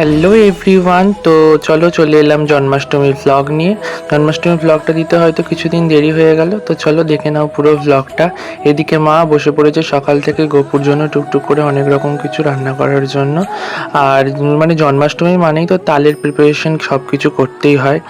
Hello everyone তো চলো চলে এলাম জন্মাষ্টমীর ভ্লগ নিয়ে। জন্মাষ্টমীর ভ্লগটা দিতে হয়তো কিছুদিন দেরি হয়ে গেল, তো চলো দেখে নাও পুরো ভ্লগটা এদিকে মা বসে পড়েছে সকাল থেকে গোপুর জন্য টুকটুক করে অনেক রকম কিছু রান্না করার জন্য। আর মানে জন্মাষ্টমী মানেই তো তালের প্রিপারেশন সব কিছু করতেই হয়।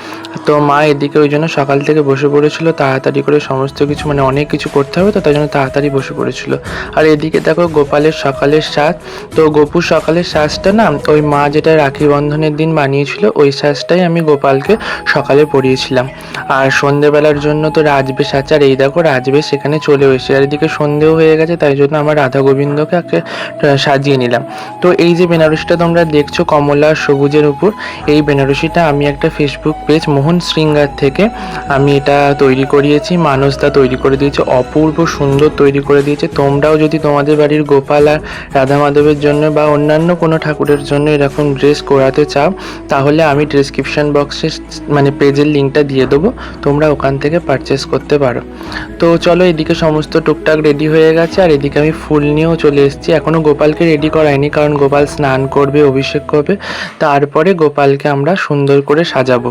তো মা এদিকে ওই জন্য সকাল থেকে বসে পড়েছিল, তাড়াতাড়ি করে সমস্ত কিছু মানে অনেক কিছু করতে হবে, তো তাই জন্য তাড়াতাড়ি বসে পড়েছিল। আর এদিকে দেখো গোপালের সকালের সাজ তো গোপুর সকালের সাজটা না, ওই মা যেটা রাখি বন্ধনের দিন বানিয়েছিল, ওই সাজটাই আমি গোপালকে সকালে পরিয়েছিলাম। আর সন্ধেবেলার জন্য তো রাজবেশ আছে, আর এই দেখো রাজবেশ সেখানে চলে এসেছে। আর এদিকে সন্ধেও হয়ে গেছে, তাই জন্য আমার রাধা গোবিন্দকে সাজিয়ে নিলাম। তো এই যে বেনারসিটা তোমরা দেখছ, কমলা সবুজের উপর, এই বেনারসিটা আমি একটা ফেসবুক পেজ মোহন শৃঙ্গার থেকে আমি এটা তৈরি করিয়েছি, মানসদা তৈরি করে দিয়েছে, অপূর্ব সুন্দর তৈরি করে দিয়েছে। তোমরাও যদি তোমাদের বাড়ির গোপাল আর রাধা মাধবের জন্য বা অন্যান্য কোনো ঠাকুরের জন্য এরকম ড্রেস করাতে চাও, তাহলে আমি ডিসক্রিপশন বক্সে মানে পেজের লিঙ্কটা দিয়ে দেবো, তোমরা ওখান থেকে পারচেস করতে পারো। তো চলো এদিকে সমস্ত টুকটাক রেডি হয়ে গেছে, আর এদিকে আমি ফুল নিয়েও চলে এসেছি। এখনও গোপালকে রেডি করাইনি, কারণ গোপাল স্নান করবে, অভিষেক করবে। তারপরে গোপালকে আমরা সুন্দর করে সাজাবো।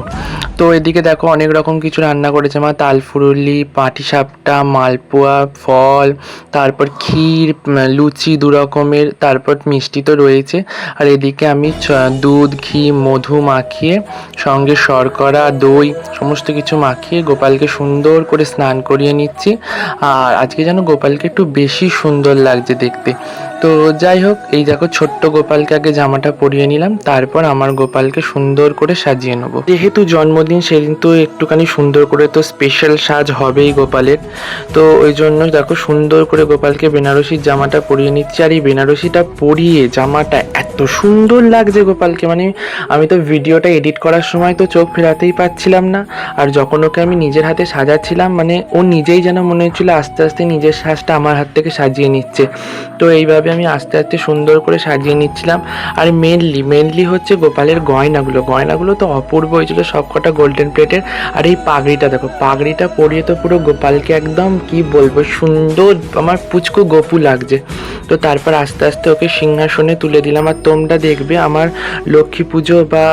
তো এদিকে দেখো অনেক রকম কিছু রান্না করেছে মা তালফুরুলি পাটিসাপটা মালপোয়া, ফল, তারপর ক্ষীর লুচি দু রকমের, তারপর মিষ্টি তো রয়েছে। আর এদিকে আমি দুধ, ঘি, মধু মাখিয়ে সঙ্গে শর্করা, দই, সমস্ত কিছু মাখিয়ে গোপালকে সুন্দর করে স্নান করিয়ে নিচ্ছি। আর আজকে যেন গোপালকে একটু বেশি সুন্দর লাগছে দেখতে। তো যাই হোক, এই দেখো ছোট্ট গোপালকে আগে জামাটা পরিয়ে নিলাম, তারপর আমার গোপালকে সুন্দর করে সাজিয়ে নেব। যেহেতু জন্মদিন, সেদিন তো একটুখানি সুন্দর করে তো স্পেশাল সাজ হবেই গোপালের। তো ওই জন্য দেখো সুন্দর করে গোপালকে বেনারসির জামাটা পরিয়ে নিচ্ছি, আর এই বেনারসিটা পরিয়ে জামাটা এত সুন্দর লাগছে গোপালকে মানে আমি তো ভিডিওটা এডিট করার সময় তো চোখ ফেরাতেই পাচ্ছিলাম না, আর যখন ওকে আমি নিজের হাতে সাজাচ্ছিলাম মানে ও নিজেই যেন মনে হচ্ছিল আস্তে আস্তে নিজের সাজটা আমার হাত থেকে সাজিয়ে নিচ্ছে। তো এইভাবে আমি আস্তে আস্তে সুন্দর করে সাজিয়ে নিচ্ছিলাম। আর মেনলি মেনলি হচ্ছে গোপালের গয়নাগুলো। গয়নাগুলো তো অপূর্ব হয়েছিল সবকটা গোল্ডেন প্লেটের আর এই পাগড়িটা দেখো, পাগড়িটা পরিয়ে তো পুরো গোপালকে একদম কি বলব, সুন্দর আমার পুচকু গপু লাগছে। তো তারপর আস্তে আস্তে ওকে সিংহাসনে তুলে দিলাম। আর তোমরা দেখবে আমার লক্ষ্মী পুজো বা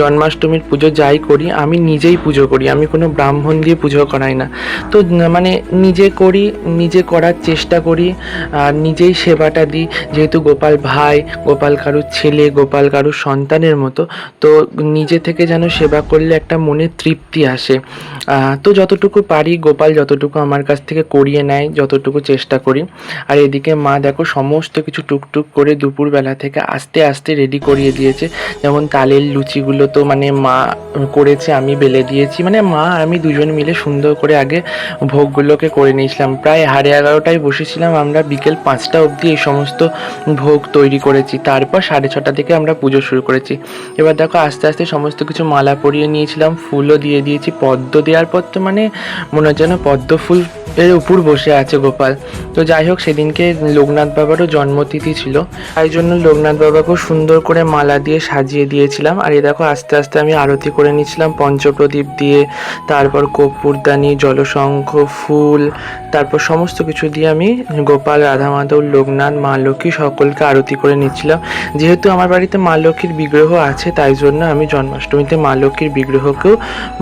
জন্মাষ্টমীর পুজো যাই করি, আমি নিজেই পুজো করি। আমি কোনো ব্রাহ্মণ দিয়ে পুজো করাই না। তো মানে নিজে করি, নিজে করার চেষ্টা করি, আর নিজেই সেবাটা দিই। যেহেতু গোপাল ভাই, গোপাল কারুর ছেলে, গোপাল কারুর সন্তানের মতো, তো নিজে থেকে যেন সেবা করলে একটা মনে তৃপ্তি আসে। তো যতটুকু পারি গোপাল যতটুকু আমার কাছ থেকে করিয়ে নেয়, যতটুকু চেষ্টা করি। আর এদিকে মা দেখো সমস্ত কিছু টুকটুক করে দুপুরবেলা থেকে আস্তে আস্তে রেডি করিয়ে দিয়েছে। যেমন তালের লুচিগুলো তো মানে মা করেছে, আমি বেলে দিয়েছি। মানে মা, আমি দুজন মিলে সুন্দর করে আগে ভোগগুলোকে করে নিয়েছিলাম। প্রায় হাড়ে এগারোটায় বসেছিলাম আমরা, বিকেল পাঁচটা অবধি এই সমস্ত ভোগ তৈরি করেছি। তারপর সাড়ে ছটা থেকে আমরা পুজো শুরু করেছি। এবার দেখো, আস্তে আস্তে সমস্ত কিছু মালা পরিয়ে নিয়েছিলাম, ফুলও দিয়ে দিয়েছি। পদ্ম দেওয়ার পর তো মানে মনে হচ্ছে যেন পদ্ম ফুল এর উপর বসে আছে গোপাল। তো যাই হোক, সেদিনকে লোকনাথ বাবারও জন্মতিথি ছিল। তাই জন্য লোকনাথ বাবাকেও সুন্দর করে মালা দিয়ে সাজিয়ে দিয়েছিলাম। আর এই দেখো, আস্তে আস্তে আমি আরতি করে নিয়েছিলাম, পঞ্চপ্রদীপ দিয়ে, তারপর কর্পূরদানি জলশঙ্খ ফুল, তারপর সমস্ত কিছু দিয়ে আমি গোপাল রাধা মাধব লোকনাথ, মা লক্ষ্মী সকলকে আরতি করে নিচ্ছিলাম। যেহেতু আমার বাড়িতে মা লক্ষ্মীর বিগ্রহ আছে, তাই জন্য আমি জন্মাষ্টমীতে মা লক্ষ্মীর বিগ্রহকেও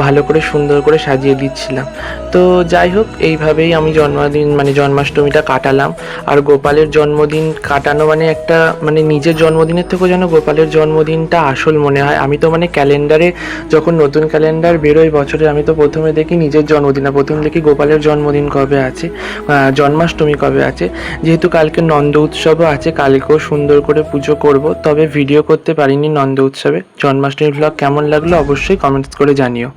ভালো করে সুন্দর করে সাজিয়ে দিচ্ছিলাম। তো যাই হোক, এইভাবেই আমি জন্মদিন মানে জন্মাষ্টমীটা কাটালাম। আর গোপালের জন্মদিন কাটানো মানে একটা মানে নিজের জন্মদিনের থেকেও যেন গোপালের জন্মদিনটা আসল মনে হয়। আমি তো মানে ক্যালেন্ডারে যখন নতুন ক্যালেন্ডার বেরোয় বছরে, আমি তো প্রথমে দেখি নিজের জন্মদিন না প্রথমে দেখি গোপালের জন্মদিন কবে আছে জন্মাষ্টমী কবে আছে। যেহেতু কালকে নন্দ উৎসবও আছে, কালকেও সুন্দর করে পুজো করব। তবে ভিডিও করতে পারিনি নন্দ উৎসবে। জন্মাষ্টমীর ব্লগ কেমন লাগল অবশ্যই কমেন্টস করে জানিও।